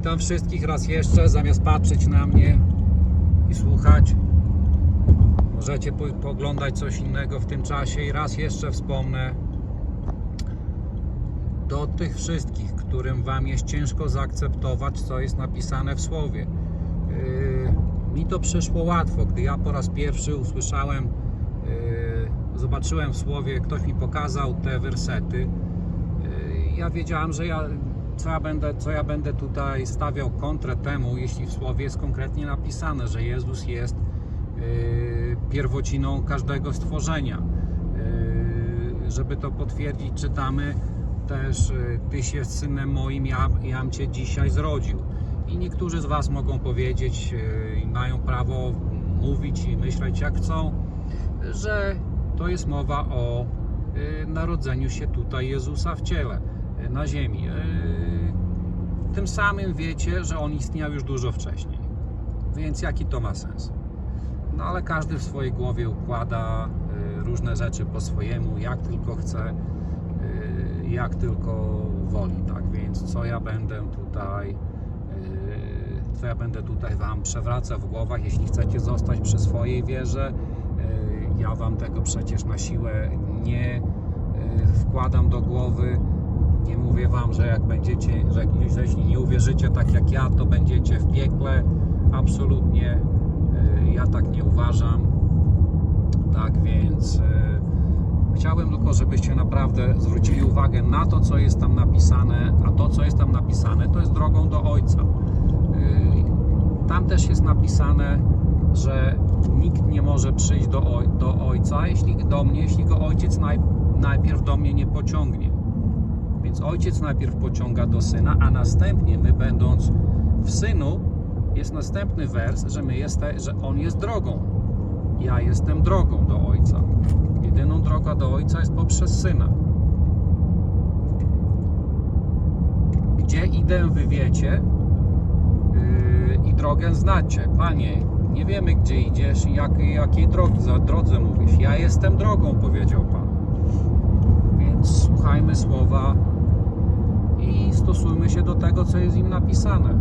Witam wszystkich raz jeszcze. Zamiast patrzeć na mnie i słuchać, możecie po- pooglądać coś innego w tym czasie. I raz jeszcze wspomnę do tych wszystkich, którym Wam jest ciężko zaakceptować, co jest napisane w Słowie. Yy, mi to przyszło łatwo, gdy ja po raz pierwszy usłyszałem, yy, zobaczyłem w Słowie, ktoś mi pokazał te wersety. Yy, ja wiedziałem, że ja co ja będę, co ja będę tutaj stawiał kontrę temu, jeśli w Słowie jest konkretnie napisane, że Jezus jest yy, pierwociną każdego stworzenia. Yy, żeby to potwierdzić, czytamy też yy, Tyś jest synem moim, ja, jam Cię dzisiaj zrodził. I niektórzy z Was mogą powiedzieć yy, mają prawo mówić i myśleć jak chcą, że to jest mowa o yy, narodzeniu się tutaj Jezusa w ciele na ziemi. Yy, Tym samym wiecie, że on istniał już dużo wcześniej. Więc jaki to ma sens? No ale każdy w swojej głowie układa y, różne rzeczy po swojemu, jak tylko chce, y, jak tylko woli, tak? Więc co ja będę tutaj, co ja będę tutaj Wam przewracał w głowach, jeśli chcecie zostać przy swojej wierze, ja Wam tego przecież na siłę nie wkładam do głowy. Nie mówię Wam, że jak będziecie, że, jeśli nie uwierzycie tak jak ja, to będziecie w piekle. Absolutnie y, ja tak nie uważam. Tak więc y, chciałbym tylko, żebyście naprawdę zwrócili uwagę na to, co jest tam napisane, a to, co jest tam napisane, to jest drogą do Ojca. Y, Tam też jest napisane, że nikt nie może przyjść do, oj, do Ojca, jeśli do mnie, jeśli go Ojciec naj, najpierw do mnie nie pociągnie. Więc Ojciec najpierw pociąga do Syna, a następnie my będąc w Synu, jest następny wers, że my jeste, że On jest drogą. Ja jestem drogą do Ojca. Jedyną droga do Ojca jest poprzez Syna. Gdzie idę, wy wiecie yy, i drogę znacie. Panie, nie wiemy, gdzie idziesz i jak, jakiej drogi, za drodze mówisz. Ja jestem drogą, powiedział Pan. Więc słuchajmy słowa i stosujmy się do tego, co jest im napisane.